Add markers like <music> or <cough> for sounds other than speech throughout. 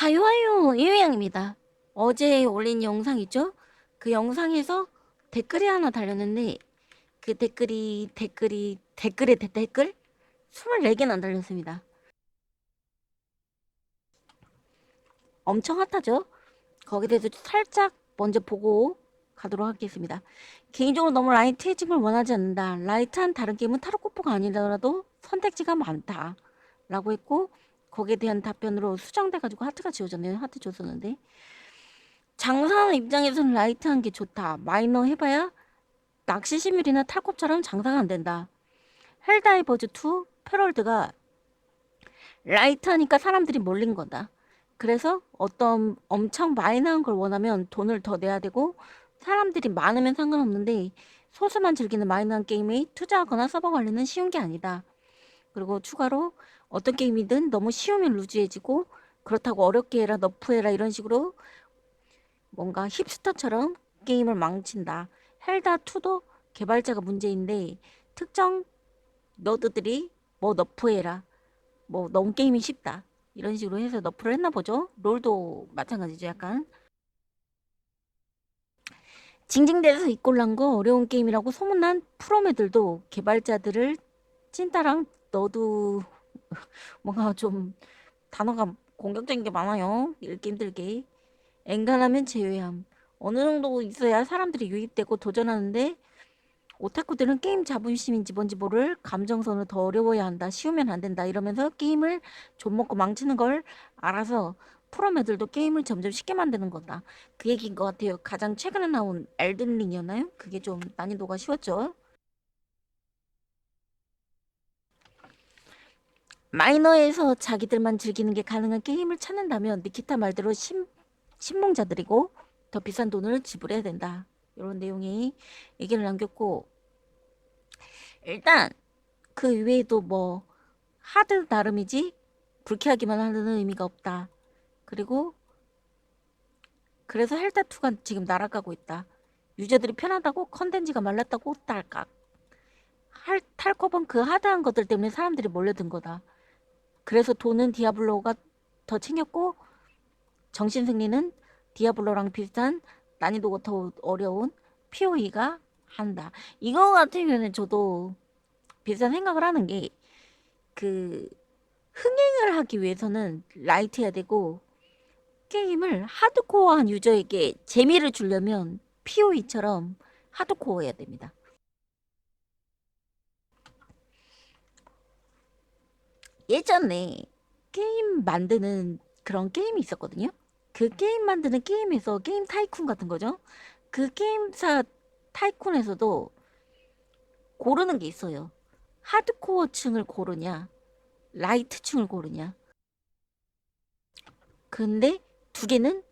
하요 하요 유양입니다. 어제 올린 영상 있죠? 그 영상에서 댓글이 하나 달렸는데 그 댓글이 댓글이 댓글에 대- 댓글 24개나 달렸습니다. 엄청 핫하죠? 거기에 대해서 살짝 먼저 보고 가도록 하겠습니다. 개인적으로 너무 라이트해짐을 원하지 않는다. 라이트한 다른 게임은 타로코프가 아니더라도 선택지가 많다. 라고 했고 거기에 대한 답변으로 수정돼가지고 하트가 지워졌네요. 하트 줬었는데 장사하는 입장에서는 라이트한 게 좋다. 마이너 해봐야 낚시 시뮬이나 탈kop처럼 장사가 안 된다. 헬다이버즈 2 패럴드가 라이트하니까 사람들이 몰린 거다. 그래서 어떤 엄청 마이너한 걸 원하면 돈을 더 내야 되고 사람들이 많으면 상관없는데 소수만 즐기는 마이너한 게임에 투자하거나 서버 관리는 쉬운 게 아니다. 그리고 추가로 어떤 게임이든 너무 쉬우면 루즈해지고 그렇다고 어렵게 해라 너프해라 이런 식으로 뭔가 힙스터처럼 게임을 망친다. 헬다 2도 개발자가 문제인데 특정 너드들이 뭐 너프해라 뭐 너무 게임이 쉽다 이런 식으로 해서 너프를 했나 보죠. 롤도 마찬가지죠 약간. 징징대서 이꼴난 거 어려운 게임이라고 소문난 프로매들도 개발자들을 찐따랑 너도 <laughs> 뭔가 좀 단어가 공격적인 게 많아요. 읽기 힘들게. 엔간하면 제외함. 어느 정도 있어야 사람들이 유입되고 도전하는데 오타쿠들은 게임 자부심인지 뭔지 모를 감정선을 더 어려워야 한다. 쉬우면 안 된다. 이러면서 게임을 좀 먹고 망치는 걸 알아서 프로매들도 게임을 점점 쉽게 만드는 거다. 그 얘기인 것 같아요. 가장 최근에 나온 엘든링이었나요? 그게 좀 난이도가 쉬웠죠. 마이너에서 자기들만 즐기는 게 가능한 게임을 찾는다면 니키타 말대로 신, 신봉자들이고 더 비싼 돈을 지불해야 된다. 이런 내용이 얘기를 남겼고 일단 그 이외에도 뭐 하드 나름이지 불쾌하기만 하는 의미가 없다. 그리고 그래서 헬타2가 지금 날아가고 있다. 유저들이 편하다고 컨텐츠가 말랐다고 딸깍. 할, 탈컵은 그 하드한 것들 때문에 사람들이 몰려든 거다. 그래서 돈은 디아블로가 더 챙겼고 정신 승리는 디아블로랑 비슷한 난이도가 더 어려운 POE가 한다. 이거 같은 경우는 저도 비슷한 생각을 하는 게 그 흥행을 하기 위해서는 라이트해야 되고 게임을 하드코어한 유저에게 재미를 주려면 POE처럼 하드코어해야 됩니다. 예전에 게임 만드는 그런 게임이 있었거든요. 그 게임 만드는 게임에서 게임 타이쿤 같은 거죠. 그 게임사 타이쿤에서도 고르는 게 있어요. 하드코어 층을 고르냐, 라이트 층을 고르냐. 근데 두 개는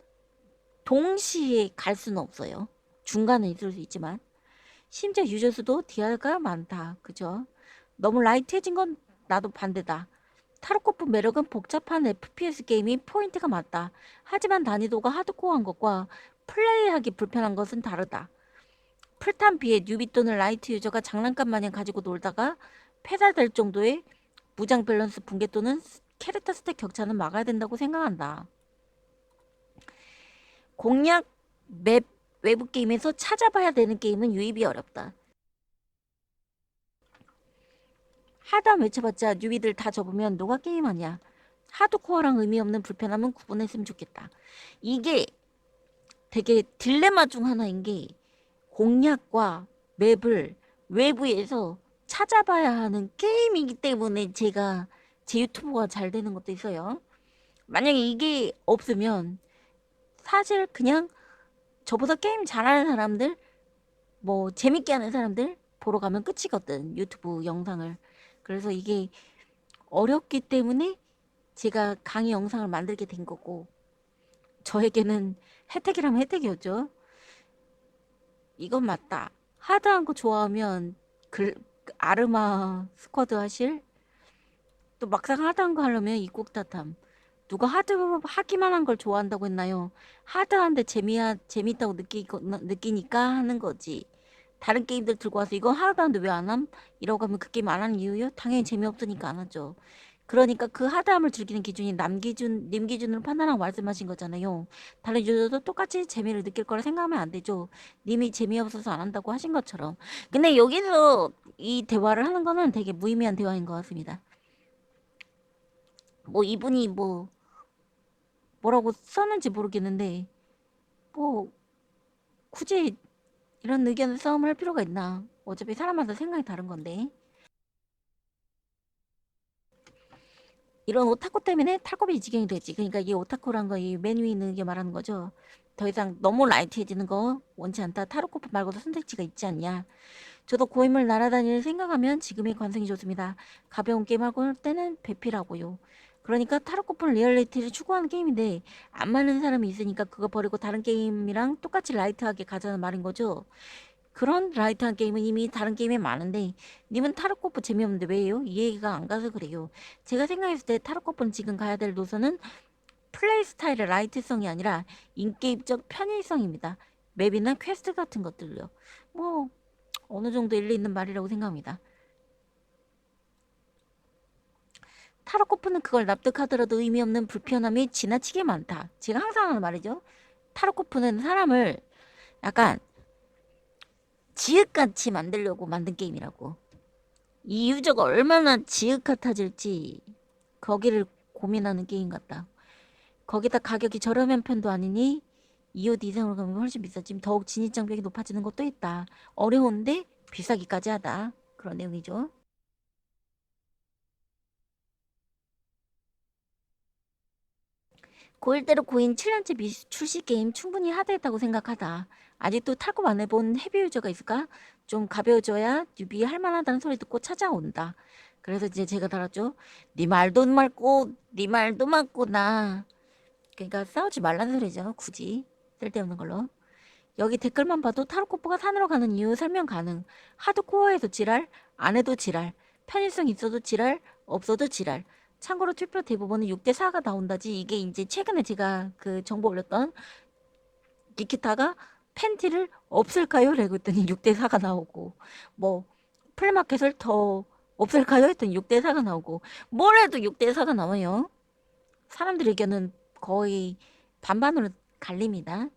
동시에 갈 수는 없어요. 중간에 있을 수 있지만. 심지어 유저 수도 디아가 많다. 그죠? 너무 라이트해진 건 나도 반대다. 타로코프 매력은 복잡한 FPS 게임이 포인트가 맞다. 하지만 난이도가 하드코어한 것과 플레이하기 불편한 것은 다르다. 풀탄 비에 뉴비 또는 라이트 유저가 장난감 마냥 가지고 놀다가 폐살될 정도의 무장 밸런스 붕괴 또는 캐릭터 스택 격차는 막아야 된다고 생각한다. 공략 맵 외부 게임에서 찾아봐야 되는 게임은 유입이 어렵다. 하다 외쳐봤자 뉴비들 다 접으면 누가 게임하냐. 하드코어랑 의미 없는 불편함은 구분했으면 좋겠다. 이게 되게 딜레마 중 하나인 게 공략과 맵을 외부에서 찾아봐야 하는 게임이기 때문에 제가 제 유튜브가 잘 되는 것도 있어요. 만약에 이게 없으면 사실 그냥 저보다 게임 잘하는 사람들 뭐 재밌게 하는 사람들 보러 가면 끝이거든 유튜브 영상을 그래서 이게 어렵기 때문에 제가 강의 영상을 만들게 된 거고 저에게는 혜택이라면 혜택이었죠 이건 맞다 하드한 거 좋아하면 글, 아르마 스쿼드 하실 또 막상 하드한 거 하려면 이국타탐 누가 하드 하기만 한 걸 좋아한다고 했나요? 하드한데 재미야 재밌다고 느끼 느끼니까 하는 거지. 다른 게임들 들고 와서 이거 하드한데 왜 안 함? 이러고 하면 그 게임 안 하는 이유요? 당연히 재미없으니까 안 하죠. 그러니까 그 하드함을 즐기는 기준이 남 기준, 님 기준으로 판단하고 말씀하신 거잖아요. 다른 유저도 똑같이 재미를 느낄 거라 생각하면 안 되죠. 님이 재미없어서 안 한다고 하신 것처럼. 근데 여기서 이 대화를 하는 거는 되게 무의미한 대화인 것 같습니다. 뭐 이분이 뭐 뭐라고 썼는지 모르겠는데 뭐 굳이 이런 의견 싸움을 할 필요가 있나? 어차피 사람마다 생각이 다른 건데. 이런 오타쿠 때문에 탈kop이 이 지경이 되지. 그러니까 이 오타쿠란 거이맨 위에 있는 게 말하는 거죠. 더 이상 너무 라이트해지는 거 원치 않다. 타로코프 말고도 선택지가 있지 않냐. 저도 고인물 날아다니를 생각하면 지금의 관성이 좋습니다. 가벼운 게임하고 할 때는 배필하고요. 그러니까 타로코프는 리얼리티를 추구하는 게임인데 안 맞는 사람이 있으니까 그거 버리고 다른 게임이랑 똑같이 라이트하게 가자는 말인 거죠. 그런 라이트한 게임은 이미 다른 게임에 많은데 님은 타로 코프 재미없는데 왜요? 이해가 안 가서 그래요. 제가 생각했을 때 타로 코프는 지금 가야 될 노선은 플레이 스타일의 라이트성이 아니라 인게임적 편의성입니다. 맵이나 퀘스트 같은 것들요. 뭐 어느 정도 일리 있는 말이라고 생각합니다. 타로코프는 그걸 납득하더라도 의미 없는 불편함이 지나치게 많다. 제가 항상 하는 말이죠. 타로코프는 사람을 약간 지읒같이 만들려고 만든 게임이라고. 이 유저가 얼마나 지읒 같아질지 거기를 고민하는 게임 같다. 거기다 가격이 저렴한 편도 아니니 2호 이상으로 가면 훨씬 비싸지. 더욱 진입 장벽이 높아지는 것도 있다. 어려운데 비싸기까지 하다. 그런 내용이죠. 고일대로 고인 7년째 미출시 게임 충분히 하드했다고 생각하다. 아직도 타고 안 해본 헤비 유저가 있을까? 좀 가벼워져야 뉴비 할만하다는 소리 듣고 찾아온다. 그래서 이제 제가 달았죠. 네 말도 말고 네 말도 맞구나. 그러니까 싸우지 말라는 소리죠. 굳이 쓸데없는 걸로. 여기 댓글만 봐도 타로코프가 산으로 가는 이유 설명 가능. 하드코어에도 지랄, 안 해도 지랄, 편의성 있어도 지랄, 없어도 지랄. 참고로 투표 대부분은 6대 4가 나온다지. 이게 이제 최근에 제가 그 정보 올렸던 니키타가 팬티를 없을까요? 라고 했더니 6대 4가 나오고 뭐 플리마켓을 더 없을까요? 했더니 6대 4가 나오고 뭘 해도 6대 4가 나와요. 사람들 의견은 거의 반반으로 갈립니다.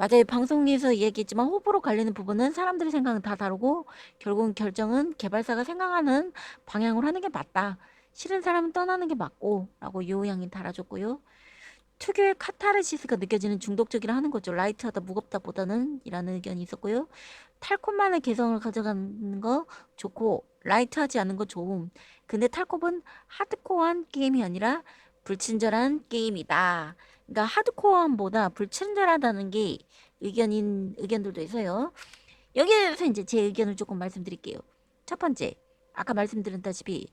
맞아요. 방송에서 얘기했지만 호불호 갈리는 부분은 사람들의 생각은 다 다르고 결국은 결정은 개발사가 생각하는 방향으로 하는 게 맞다. 싫은 사람은 떠나는 게 맞고 라고 요양이 달아줬고요. 특유의 카타르시스가 느껴지는 중독적이라 하는 거죠. 라이트하다 무겁다 보다는 이라는 의견이 있었고요. 탈콤만의 개성을 가져가는 거 좋고 라이트하지 않은 거 좋음. 근데 탈콤은 하드코어한 게임이 아니라 불친절한 게임이다. 그러니까 하드코어함보다 불친절하다는 게 의견인 의견들도 있어요. 여기에서 이제 제 의견을 조금 말씀드릴게요. 첫 번째, 아까 말씀드렸다시피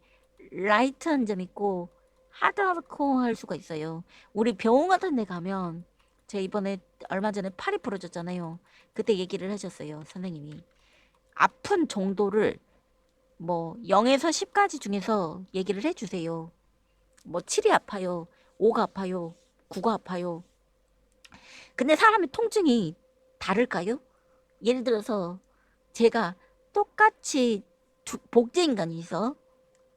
라이트한 점 있고 하드코어 할 수가 있어요. 우리 병원 같은 데 가면 제가 이번에 얼마 전에 팔이 부러졌잖아요. 그때 얘기를 하셨어요. 선생님이. 아픈 정도를 뭐 0에서 10까지 중에서 얘기를 해주세요. 뭐 7이 아파요. 5가 아파요. 9가 아파요. 근데 사람의 통증이 다를까요? 예를 들어서 제가 똑같이 두, 복제 인간이 있어.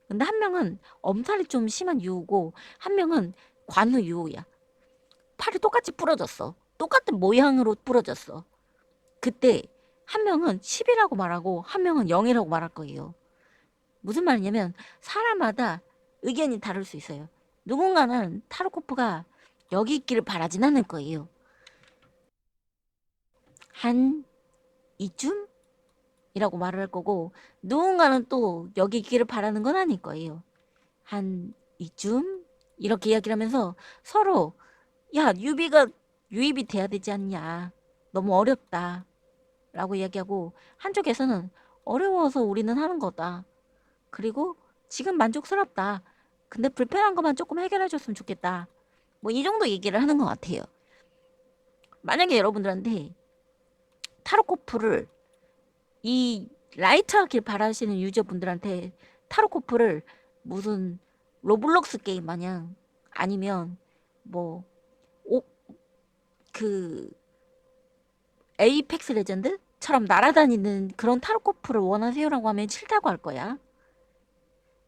근데 한 명은 엄살이 좀 심한 유우고 한 명은 관우 유우야. 팔이 똑같이 부러졌어. 똑같은 모양으로 부러졌어. 그때 한 명은 10이라고 말하고 한 명은 0이라고 말할 거예요. 무슨 말이냐면 사람마다 의견이 다를 수 있어요. 누군가는 타로코프가 여기 있기를 바라진 않을 거예요. 한 이쯤? 이라고 말을 할 거고 누군가는 또 여기 있기를 바라는 건 아닐 거예요. 한 이쯤? 이렇게 이야기를 하면서 서로 야 유비가 유입이 돼야 되지 않냐. 너무 어렵다. 라고 이야기하고 한쪽에서는 어려워서 우리는 하는 거다. 그리고 지금 만족스럽다. 근데 불편한 것만 조금 해결해 줬으면 좋겠다. 뭐 이 정도 얘기를 하는 것 같아요. 만약에 여러분들한테 타로코프를 이 라이트하길 바라시는 유저분들한테 타로코프를 무슨 로블록스 게임 마냥 아니면 뭐 그 에이펙스 레전드처럼 날아다니는 그런 타로코프를 원하세요라고 하면 싫다고 할 거야.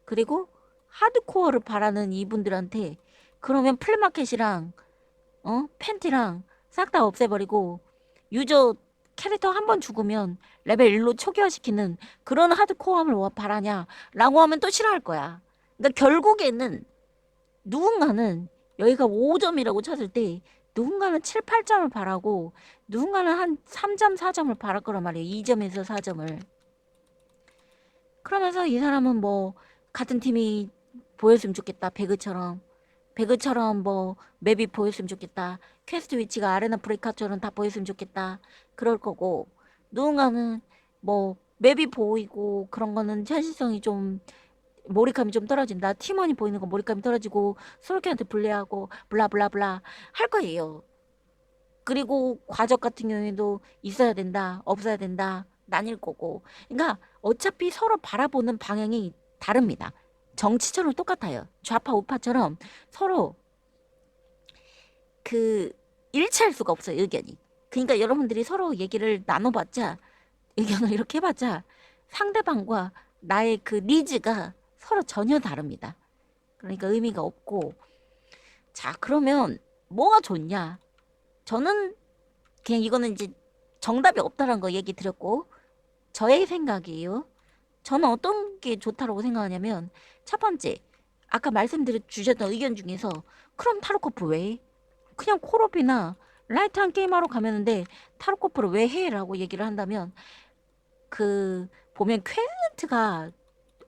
그리고 하드코어를 바라는 이분들한테 그러면 플리마켓이랑 어? 팬티랑 싹 다 없애버리고 유저 캐릭터 한 번 죽으면 레벨 1로 초기화시키는 그런 하드코어함을 와- 바라냐? 라고 하면 또 싫어할 거야. 그러니까 결국에는 누군가는 여기가 5점이라고 쳤을 때 누군가는 7, 8점을 바라고 누군가는 한 3점, 4점을 바랄 거란 말이에요. 2점에서 4점을. 그러면서 이 사람은 뭐 같은 팀이 보였으면 좋겠다. 배그처럼 배그처럼 뭐 맵이 보였으면 좋겠다 퀘스트 위치가 아레나 브레이카처럼 다 보였으면 좋겠다 그럴 거고. 누군가는 뭐 맵이 보이고 그런 거는 현실성이 좀 몰입감이 좀 떨어진다 팀원이 보이는 거 몰입감이 떨어지고 솔로키한테 불리하고 블라블라블라 할 거예요. 그리고 과적 같은 경우에도 있어야 된다 없어야 된다 나뉠 거고. 그러니까 어차피 서로 바라보는 방향이 다릅니다 정치처럼 똑같아요. 좌파 우파처럼 서로 그 일치할 수가 없어요 의견이. 그러니까 여러분들이 서로 얘기를 나눠봤자 의견을 이렇게 해봤자 상대방과 나의 그 니즈가 서로 전혀 다릅니다. 그러니까 의미가 없고. 자 그러면 뭐가 좋냐? 저는 그냥 이거는 이제 정답이 없다라는 거 얘기 드렸고 저의 생각이에요. 저는 어떤 게 좋다라고 생각하냐면 첫 번째 아까 말씀드려 주셨던 의견 중에서 그럼 타로코프 왜 해? 그냥 콜옵이나 라이트한 게임하러 가면은데 타로코프를 왜 해? 라고 얘기를 한다면 그 보면 퀘스트가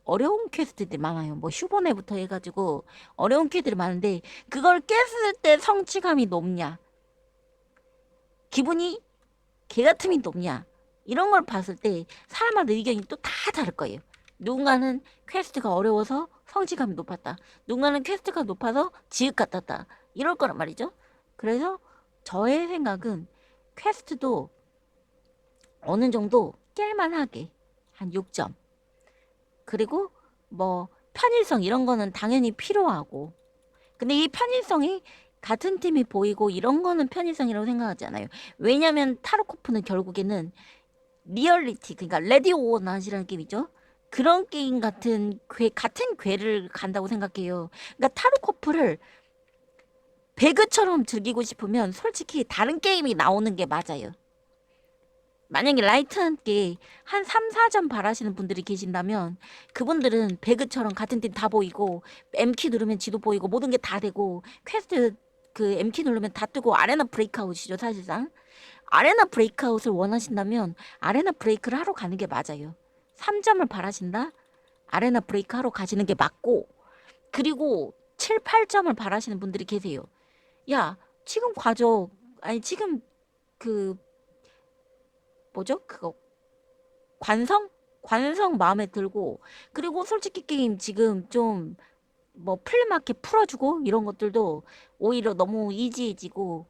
어려운 퀘스트들이 많아요. 뭐 휴보네부터 해가지고 어려운 퀘스트들이 많은데 그걸 깼을 때 성취감이 높냐 기분이 개같음이 높냐 이런 걸 봤을 때 사람마다 의견이 또 다 다를 거예요. 누군가는 퀘스트가 어려워서 성취감이 높았다. 누군가는 퀘스트가 높아서 지읒 같았다. 이럴 거란 말이죠. 그래서 저의 생각은 퀘스트도 어느 정도 깰만하게 한 6점. 그리고 뭐 편의성 이런 거는 당연히 필요하고. 근데 이 편의성이 같은 팀이 보이고 이런 거는 편의성이라고 생각하지 않아요. 왜냐면 타로코프는 결국에는 리얼리티 그러니까 레디 오어 낫이라는 게임이죠. 그런 게임 같은 괴 같은 괴를 간다고 생각해요. 그러니까 타로코프를 배그처럼 즐기고 싶으면 솔직히 다른 게임이 나오는 게 맞아요. 만약에 라이트한 게한 3, 4점 바라시는 분들이 계신다면 그분들은 배그처럼 같은 팀 다 보이고 M키 누르면 지도 보이고 모든 게 다 되고 퀘스트 그 M키 누르면 다 뜨고 아레나 브레이크아웃이죠 사실상 아레나 브레이크아웃을 원하신다면 아레나 브레이크를 하러 가는 게 맞아요 3점을 바라신다? 아레나 브레이크 하러 가시는 게 맞고 그리고 7, 8점을 바라시는 분들이 계세요. 야 지금 과적 아니 지금 그 뭐죠? 그거 관성? 관성 마음에 들고 그리고 솔직히 게임 지금 좀 뭐 플리마켓 풀어주고 이런 것들도 오히려 너무 이지해지고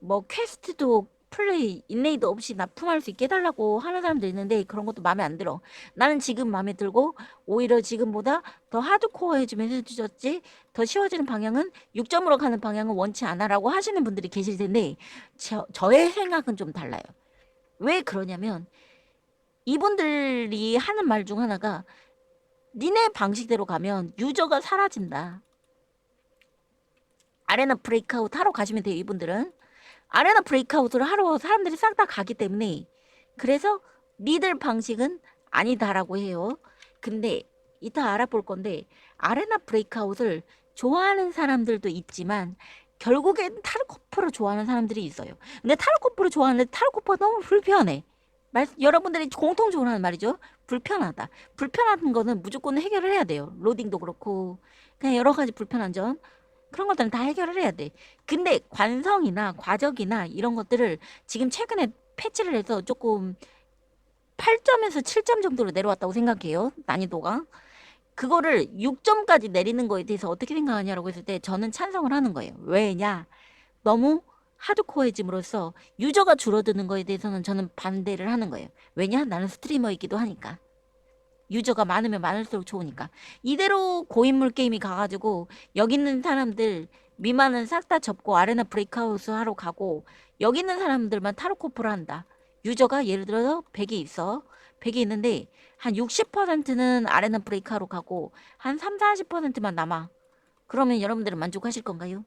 뭐 퀘스트도 플레이 인레이드 없이 납품할 수 있게 해달라고 하는 사람도 있는데 그런 것도 마음에 안 들어 나는 지금 마음에 들고 오히려 지금보다 더 하드코어 해주면 해주셨지 더 쉬워지는 방향은 6점으로 가는 방향은 원치 않아라고 하시는 분들이 계실 텐데 저, 저의 생각은 좀 달라요 왜 그러냐면 이분들이 하는 말 중 하나가 니네 방식대로 가면 유저가 사라진다. 아레나 브레이크아웃 하러 가시면 돼요, 이분들은. 아레나 브레이크아웃을 하러 사람들이 싹 다 가기 때문에 그래서 니들 방식은 아니다라고 해요. 근데 이따 알아볼 건데 아레나 브레이크아웃을 좋아하는 사람들도 있지만 결국엔 타르코프를 좋아하는 사람들이 있어요. 근데 타르코프를 좋아하는데 타르코프가 너무 불편해. 말, 여러분들이 공통적으로 하는 말이죠. 불편하다. 불편한 거는 무조건 해결을 해야 돼요. 로딩도 그렇고 그냥 여러 가지 불편한 점 그런 것들은 다 해결을 해야 돼. 근데 관성이나 과적이나 이런 것들을 지금 최근에 패치를 해서 조금 8점에서 7점 정도로 내려왔다고 생각해요. 난이도가. 그거를 6점까지 내리는 거에 대해서 어떻게 생각하냐라고 했을 때 저는 찬성을 하는 거예요. 왜냐? 너무 하드코어해짐으로써 유저가 줄어드는 거에 대해서는 저는 반대를 하는 거예요. 왜냐? 나는 스트리머이기도 하니까. 유저가 많으면 많을수록 좋으니까. 이대로 고인물 게임이 가가지고 여기 있는 사람들 미만은 싹 다 접고 아레나 브레이크아웃을 하러 가고 여기 있는 사람들만 타로코프를 한다. 유저가 예를 들어서 100이 있어. 100이 있는데 한 60%는 아레나 브레이크하러 가고 한 3, 40%만 남아. 그러면 여러분들은 만족하실 건가요?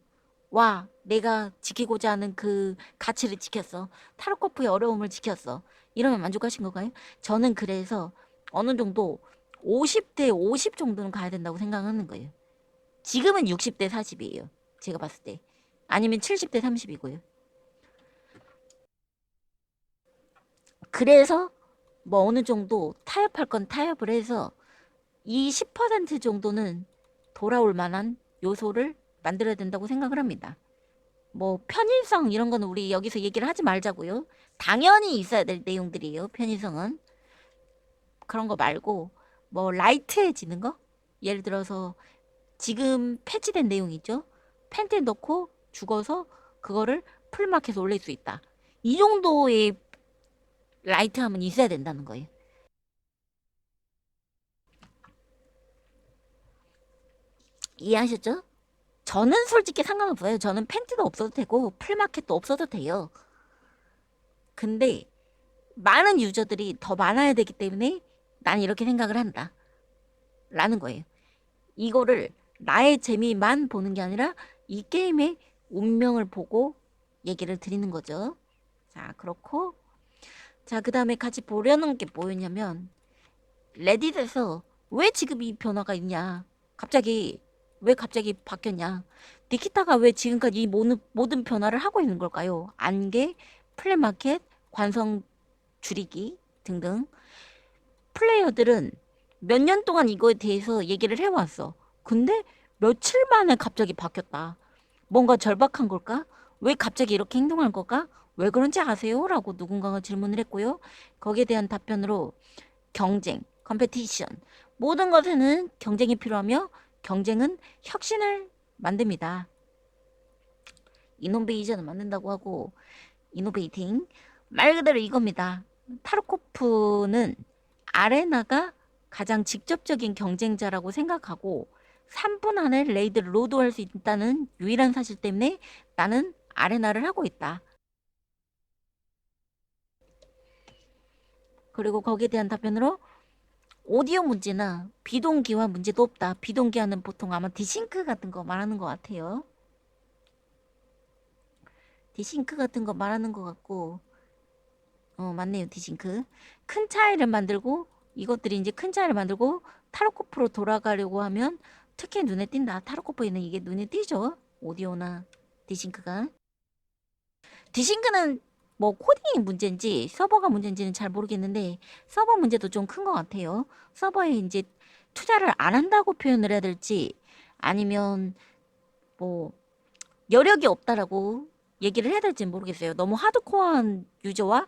와, 내가 지키고자 하는 그 가치를 지켰어. 타로코프의 어려움을 지켰어. 이러면 만족하신 건가요? 저는 그래서 어느 정도 50대 50 정도는 가야 된다고 생각하는 거예요. 지금은 60대 40이에요. 제가 봤을 때. 아니면 70대 30이고요. 그래서 뭐 어느 정도 타협할 건 타협을 해서 이 10% 정도는 돌아올 만한 요소를 만들어야 된다고 생각을 합니다. 뭐 편의성 이런 거는 우리 여기서 얘기를 하지 말자고요. 당연히 있어야 될 내용들이에요. 편의성은 그런 거 말고 뭐 라이트해지는 거 예를 들어서 지금 패치된 내용이죠. 팬티 넣고 죽어서 그거를 풀마켓에 올릴 수 있다. 이 정도의 라이트함은 있어야 된다는 거예요. 이해하셨죠? 저는 솔직히 상관없어요. 저는 팬티도 없어도 되고 풀마켓도 없어도 돼요. 근데 많은 유저들이 더 많아야 되기 때문에 난 이렇게 생각을 한다. 라는 거예요. 이거를 나의 재미만 보는 게 아니라 이 게임의 운명을 보고 얘기를 드리는 거죠. 자, 그렇고 자, 그 다음에 같이 보려는 게 뭐였냐면 레딧에서 왜 지금 이 변화가 있냐? 갑자기 왜 갑자기 바뀌었냐? 니키타가 왜 지금까지 이 모든, 모든 변화를 하고 있는 걸까요? 안개, 플랫마켓, 관성 줄이기 등등 플레이어들은 몇 년 동안 이거에 대해서 얘기를 해왔어. 근데 며칠 만에 갑자기 바뀌었다. 뭔가 절박한 걸까? 왜 갑자기 이렇게 행동한 걸까? 왜 그런지 아세요? 라고 누군가가 질문을 했고요. 거기에 대한 답변으로 경쟁, 컴페티션. 모든 것에는 경쟁이 필요하며 경쟁은 혁신을 만듭니다. 이노베이션을 만든다고 하고 이노베이팅 말 그대로 이겁니다. 타르코프는 아레나가 가장 직접적인 경쟁자라고 생각하고 3분 안에 레이드를 로드할 수 있다는 유일한 사실 때문에 나는 아레나를 하고 있다. 그리고 거기에 대한 답변으로 오디오 문제나 비동기화 문제도 없다. 비동기화는 보통 아마 디싱크 같은 거 말하는 것 같아요. 디싱크 같은 거 말하는 것 같고 어 맞네요 디싱크 큰 차이를 만들고 이것들이 이제 큰 차이를 만들고 타로코프로 돌아가려고 하면 특히 눈에 띈다. 타로코프에는 이게 눈에 띄죠? 오디오나 디싱크가. 디싱크는 뭐 코딩이 문제인지 서버가 문제인지는 잘 모르겠는데 서버 문제도 좀 큰 것 같아요. 서버에 이제 투자를 안 한다고 표현을 해야 될지 아니면 뭐 여력이 없다라고 얘기를 해야 될지 모르겠어요. 너무 하드코어한 유저와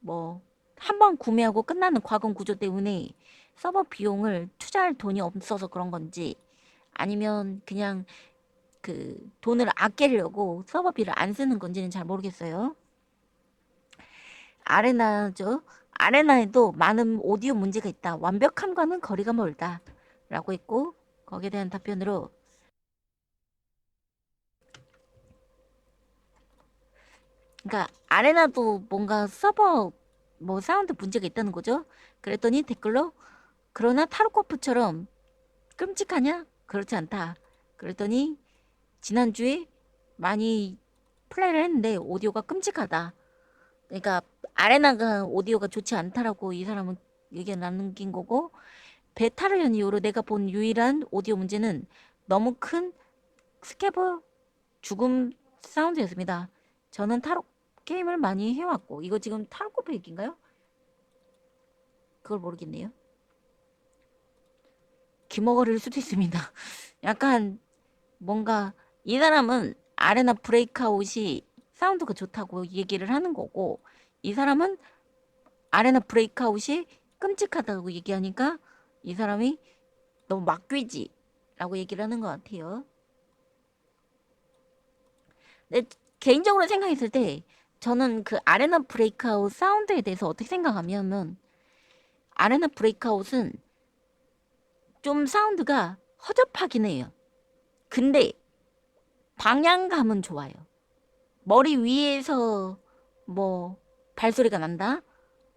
뭐 한 번 구매하고 끝나는 과금 구조 때문에 서버 비용을 투자할 돈이 없어서 그런 건지 아니면 그냥 그 돈을 아끼려고 서버비를 안 쓰는 건지는 잘 모르겠어요. 아레나죠. 아레나에도 많은 오디오 문제가 있다. 완벽함과는 거리가 멀다. 라고 했고 거기에 대한 답변으로 그러니까 아레나도 뭔가 서버 뭐 사운드 문제가 있다는 거죠. 그랬더니 댓글로 그러나 타로코프처럼 끔찍하냐? 그렇지 않다. 그랬더니 지난주에 많이 플레이를 했는데 오디오가 끔찍하다. 그러니까 아레나가 오디오가 좋지 않다라고 이 사람은 의견 남긴 거고 베타를 연 이후로 내가 본 유일한 오디오 문제는 너무 큰 스케브 죽음 사운드였습니다. 저는 타로 게임을 많이 해왔고 이거 지금 타로코프 얘기인가요? 그걸 모르겠네요. 기머거릴 수도 있습니다. <laughs> 약간 뭔가 이 사람은 아레나 브레이크아웃이 사운드가 좋다고 얘기를 하는 거고 이 사람은 아레나 브레이크아웃이 끔찍하다고 얘기하니까 이 사람이 너무 막귀지 라고 얘기를 하는 것 같아요. 근데 개인적으로 생각했을 때 저는 그 아레나 브레이크아웃 사운드에 대해서 어떻게 생각하냐면 아레나 브레이크아웃은 좀 사운드가 허접하긴 해요. 근데 방향감은 좋아요. 머리 위에서 뭐 발소리가 난다?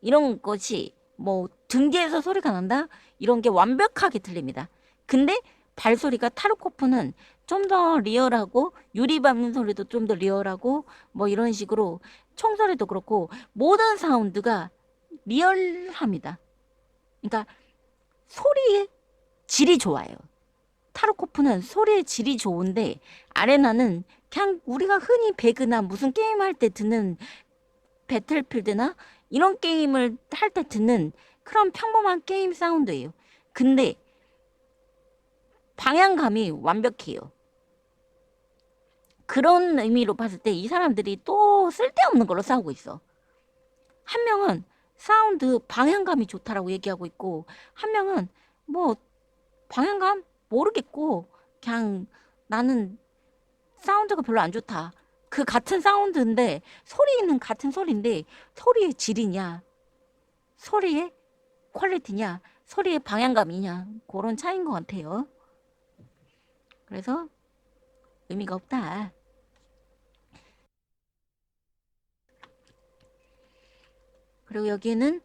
이런 것이 뭐등 뒤에서 소리가 난다 이런 게 완벽하게 들립니다. 근데 발소리가 타르코프는 좀 더 리얼하고 유리 밟는 소리도 좀 더 리얼하고 뭐 이런 식으로 총소리도 그렇고 모든 사운드가 리얼합니다. 그러니까 소리의 질이 좋아요. 타르코프는 소리의 질이 좋은데 아레나는 그냥 우리가 흔히 배그나 무슨 게임 할 때 듣는 배틀필드나 이런 게임을 할 때 듣는 그런 평범한 게임 사운드예요. 근데 방향감이 완벽해요. 그런 의미로 봤을 때 이 사람들이 또 쓸데없는 걸로 싸우고 있어. 한 명은 사운드 방향감이 좋다라고 얘기하고 있고 한 명은 뭐 방향감 모르겠고 그냥 나는 사운드가 별로 안 좋다. 그 같은 사운드인데 소리는 같은 소리인데 소리의 질이냐 소리의 퀄리티냐 소리의 방향감이냐 그런 차이인 것 같아요. 그래서 의미가 없다. 그리고 여기에는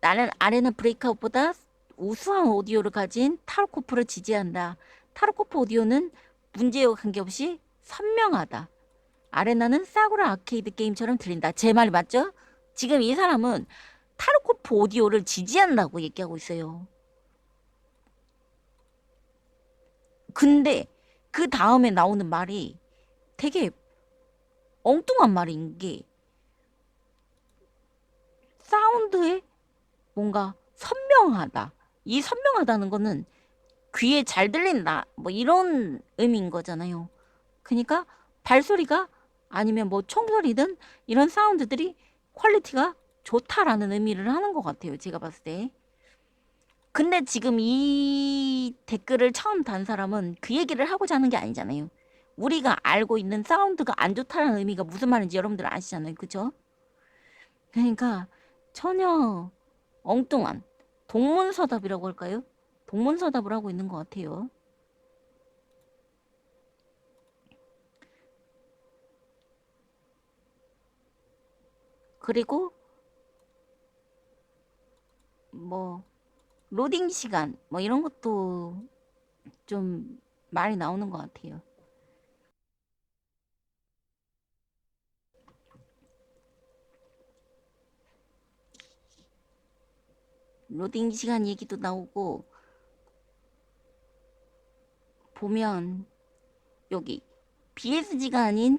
나는 아레나 브레이크아웃보다 우수한 오디오를 가진 타르코프를 지지한다. 타르코프 오디오는 문제와 관계없이 선명하다. 아레나는 싸구려 아케이드 게임처럼 들린다. 제 말이 맞죠? 지금 이 사람은 타르코프 오디오를 지지한다고 얘기하고 있어요. 근데 그 다음에 나오는 말이 되게 엉뚱한 말인 게 사운드에 뭔가 선명하다. 이 선명하다는 거는 귀에 잘 들린다. 뭐 이런 의미인 거잖아요. 그러니까 발소리가 아니면 뭐 총소리든 이런 사운드들이 퀄리티가 좋다라는 의미를 하는 것 같아요. 제가 봤을 때. 근데 지금 이 댓글을 처음 단 사람은 그 얘기를 하고자 하는 게 아니잖아요. 우리가 알고 있는 사운드가 안 좋다는 의미가 무슨 말인지 여러분들 아시잖아요. 그죠? 그러니까 전혀 엉뚱한 동문서답이라고 할까요? 동문서답을 하고 있는 것 같아요. 그리고 뭐 로딩 시간 뭐 이런 것도 좀 말이 나오는 것 같아요. 로딩 시간 얘기도 나오고 보면 여기 BSG가 아닌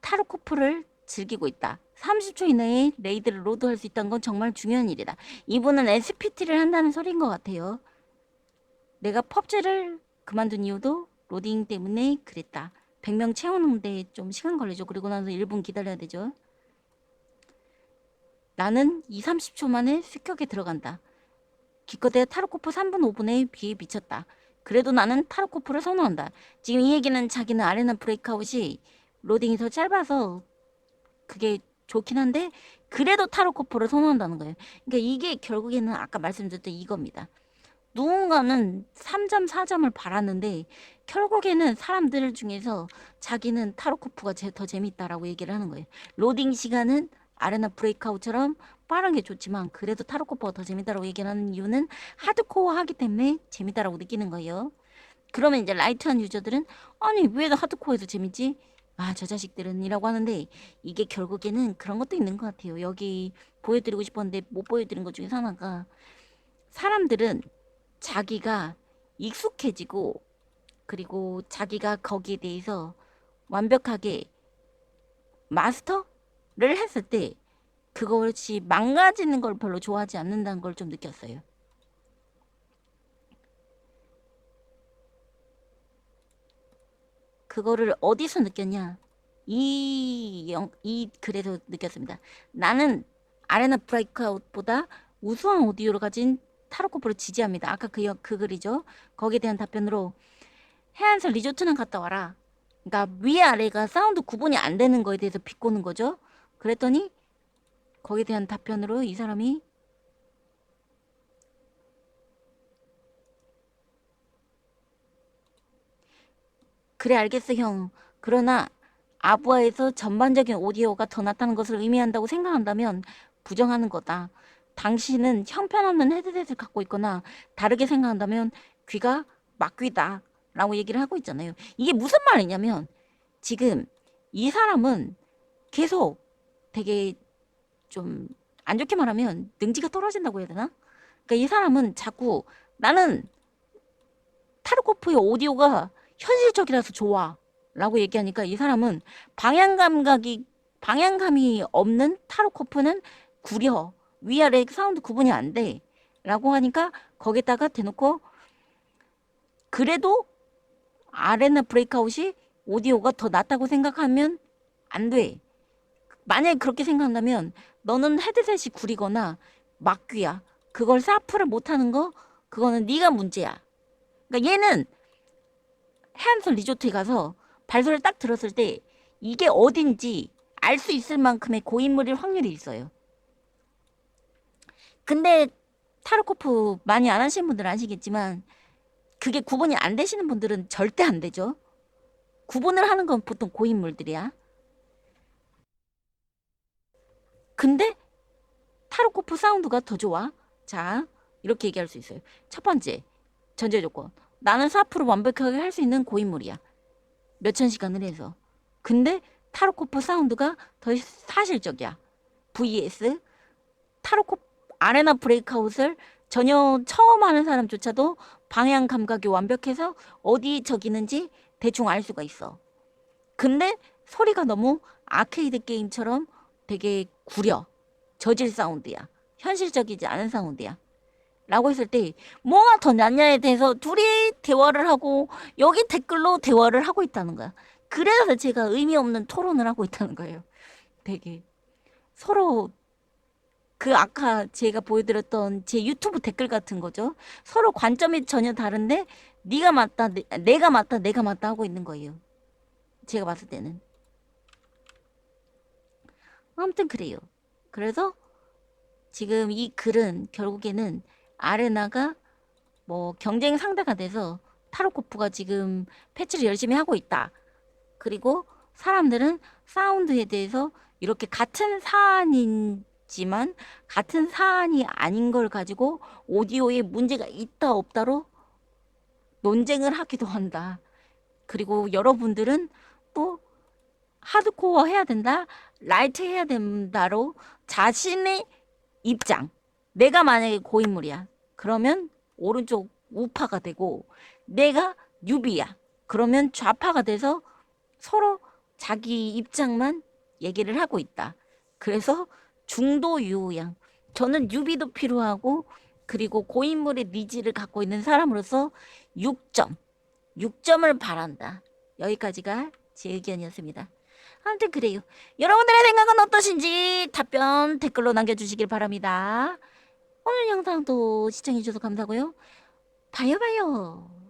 타르코프를 즐기고 있다. 30초 이내에 레이드를 로드할 수 있다는 건 정말 중요한 일이다. 이분은 SPT를 한다는 소리인 것 같아요. 내가 펍지를 그만둔 이유도 로딩 때문에 그랬다. 100명 채우는데 좀 시간 걸리죠. 그리고 나서 1분 기다려야 되죠. 나는 2, 30초 만에 습격에 들어간다. 기껏해 타르코프 3분 5분에 비해 미쳤다. 그래도 나는 타르코프를 선호한다. 지금 이 얘기는 자기는 아레나 브레이크아웃이 로딩이 더 짧아서 그게 좋긴 한데 그래도 타르코프를 선호한다는 거예요. 그러니까 이게 결국에는 아까 말씀드렸던 이겁니다. 누군가는 3점, 4점을 바랐는데 결국에는 사람들 중에서 자기는 타르코프가 제- 더 재밌다라고 얘기를 하는 거예요. 로딩 시간은 아레나 브레이크아웃처럼 빠른 게 좋지만 그래도 타르코프가 더 재밌다라고 얘기를 하는 이유는 하드코어 하기 때문에 재밌다라고 느끼는 거예요. 그러면 이제 라이트한 유저들은 아니 왜 하드코어에서 재밌지? 아 저 자식들은 이라고 하는데 이게 결국에는 그런 것도 있는 것 같아요. 여기 보여드리고 싶었는데 못 보여드린 것 중에 하나가 사람들은 자기가 익숙해지고 그리고 자기가 거기에 대해서 완벽하게 마스터를 했을 때 그것이 망가지는 걸 별로 좋아하지 않는다는 걸 좀 느꼈어요. 그거를 어디서 느꼈냐? 이, 영, 이 글에서 느꼈습니다. 나는 아레나 브레이크아웃보다 우수한 오디오를 가진 타로코프를 지지합니다. 아까 그, 여- 그 글이죠. 거기에 대한 답변으로 해안서 리조트는 갔다 와라. 그러니까 위아래가 사운드 구분이 안 되는 거에 대해서 비꼬는 거죠. 그랬더니 거기에 대한 답변으로 이 사람이 그래 알겠어 형. 그러나 아부아에서 전반적인 오디오가 더 낫다는 것을 의미한다고 생각한다면 부정하는 거다. 당신은 형편없는 헤드셋을 갖고 있거나 다르게 생각한다면 귀가 막귀다 라고 얘기를 하고 있잖아요. 이게 무슨 말이냐면 지금 이 사람은 계속 되게 좀 안 좋게 말하면 능지가 떨어진다고 해야 되나? 그러니까 이 사람은 자꾸 나는 타르코프의 오디오가 현실적이라서 좋아 라고 얘기하니까 이 사람은 방향 감각이 방향감이 없는 타르코프는 구려 위아래 사운드 구분이 안 돼. 라고 하니까 거기다가 대놓고 그래도 아레나 브레이크아웃이 오디오가 더 낫다고 생각하면 안 돼. 만약에 그렇게 생각한다면 너는 헤드셋이 구리거나 막귀야. 그걸 사프를 못하는 거 그거는 네가 문제야. 그러니까 얘는 해안선 리조트에 가서 발소리를 딱 들었을 때 이게 어딘지 알 수 있을 만큼의 고인물일 확률이 있어요. 근데 타르코프 많이 안 하시는 분들은 아시겠지만 그게 구분이 안 되시는 분들은 절대 안 되죠. 구분을 하는 건 보통 고인물들이야. 근데 타르코프 사운드가 더 좋아. 자, 이렇게 얘기할 수 있어요. 첫 번째, 전제 조건. 나는 사프를 완벽하게 할 수 있는 고인물이야. 몇천 시간을 해서. 근데 타르코프 사운드가 더 사실적이야. vs 타르코프 아레나 브레이크아웃을 전혀 처음 하는 사람조차도 방향 감각이 완벽해서 어디 적이는지 대충 알 수가 있어. 근데 소리가 너무 아케이드 게임처럼 되게 구려. 저질 사운드야. 현실적이지 않은 사운드야. 라고 했을 때 뭐가 더 낫냐에 대해서 둘이 대화를 하고 여기 댓글로 대화를 하고 있다는 거야. 그래서 제가 의미 없는 토론을 하고 있다는 거예요. 되게 서로 그 아까 제가 보여드렸던 제 유튜브 댓글 같은 거죠. 서로 관점이 전혀 다른데 네가 맞다, 내, 내가 맞다, 내가 맞다 하고 있는 거예요. 제가 봤을 때는. 아무튼 그래요. 그래서 지금 이 글은 결국에는 아레나가 뭐 경쟁 상대가 돼서 타로코프가 지금 패치를 열심히 하고 있다. 그리고 사람들은 사운드에 대해서 이렇게 같은 사안이지만 같은 사안이 아닌 걸 가지고 오디오에 문제가 있다 없다로 논쟁을 하기도 한다. 그리고 여러분들은 또 하드코어 해야 된다, 라이트 해야 된다로 자신의 입장. 내가 만약에 고인물이야. 그러면 오른쪽 우파가 되고 내가 유비야. 그러면 좌파가 돼서 서로 자기 입장만 얘기를 하고 있다. 그래서 중도 유양. 저는 유비도 필요하고 그리고 고인물의 니즈를 갖고 있는 사람으로서 6점. 6점을 바란다. 여기까지가 제 의견이었습니다. 아무튼 그래요. 여러분들의 생각은 어떠신지 답변 댓글로 남겨주시길 바랍니다. 오늘 영상도 시청해주셔서 감사하고요. 봐요 봐요.